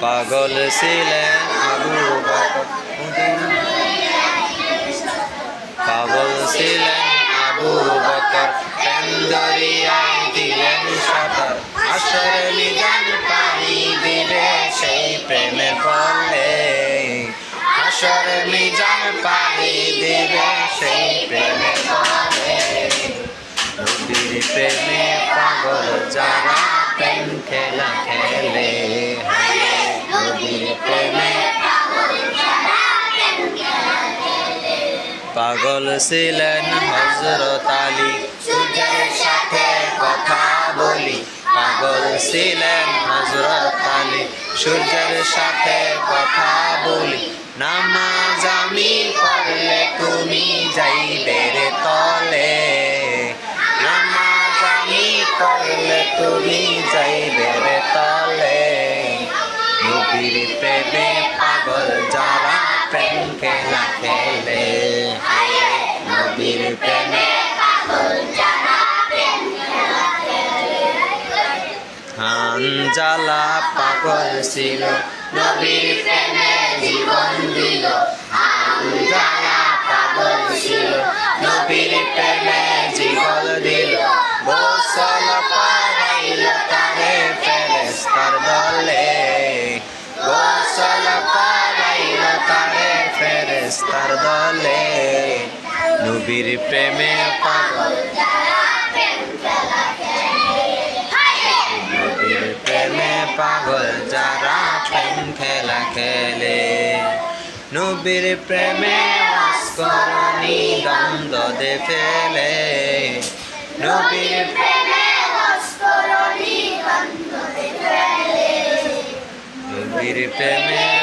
পাগল ছিলেন আবু পাগল ছিলেন আবু বকর। প্রেম দিলেন সাঁতার। আসর নিজান পানি দিবে সেই প্রেমে পড়লে। আসর নিজান পানি দিবে সেই প্রেমে পড়লে। প্রেমে পাগল যারা প্রেম খেলে পাগল ছিলেন হজরত আলী। সূর্যের সাথে কথা বলি। পাগল ছিলেন হজরত আলী। সূর্যের সাথে কথা বলি। নামাজ আমি পড়লে তুমি যাইবে রে তলে। নামাজ আমি পড়লে তুমি যাইবে রে তলে। নবীর প্রেমে পাগল যারা প্রেম খেলা খেলে হানজালা পাগল ছিল, নবীর প্রেমে জীবন দিল। হানজালা পাগল ছিল, নবীর প্রেমে জীবন দিল। গোসল পাগাইল তারে ফেরেস্তার দলে। গোসল পাগাইল তারে ফেরেস্তার দলে। নবীর প্রেমে পাগল। নবীর প্রেমে পাগল যারা প্রেম খেলা নবীর প্রেমে মস্করণী দ্বন্দ্ব দে ফেলে। নবীর প্রেমে